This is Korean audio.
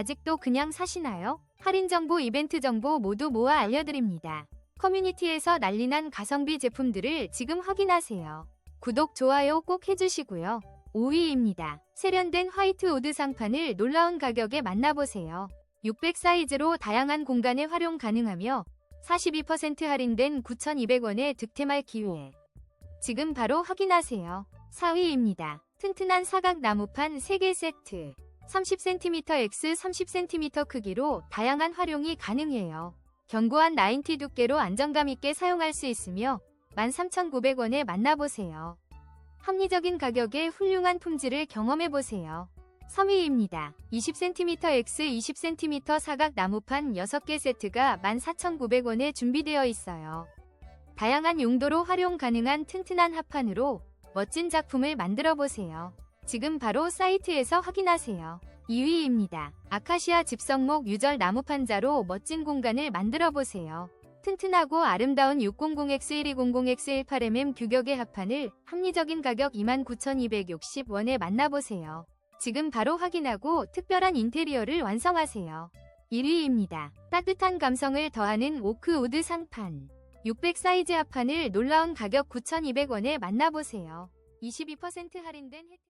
아직도 그냥 사시나요? 할인 정보, 이벤트 정보 모두 모아 알려드립니다. 커뮤니티에서 난리난 가성비 제품들을 지금 확인하세요. 구독, 좋아요 꼭 해주시고요. 5위입니다. 세련된 화이트 우드 상판을 놀라운 가격에 만나보세요. 600 사이즈로 다양한 공간에 활용 가능하며 42% 할인된 9,200원의 득템할 기회. 지금 바로 확인하세요. 4위입니다. 튼튼한 사각 나무판 3개 세트. 30cm x 30cm 크기로 다양한 활용이 가능해요. 견고한 90 두께로 안정감 있게 사용할 수 있으며 13,900원에 만나보세요. 합리적인 가격에 훌륭한 품질을 경험해보세요. 3위입니다. 20cm x 20cm 사각 나무판 6개 세트가 14,900원에 준비되어 있어요. 다양한 용도로 활용 가능한 튼튼한 합판으로 멋진 작품을 만들어 보세요. 지금 바로 사이트에서 확인하세요. 2위입니다. 아카시아 집성목 유절 나무판자로 멋진 공간을 만들어 보세요. 튼튼하고 아름다운 600X1200X18mm 규격의 합판을 합리적인 가격 29,260원에 만나보세요. 지금 바로 확인하고 특별한 인테리어를 완성하세요. 1위입니다. 따뜻한 감성을 더하는 오크 우드 상판. 600 사이즈 합판을 놀라운 가격 9,200원에 만나보세요. 22% 할인된 혜택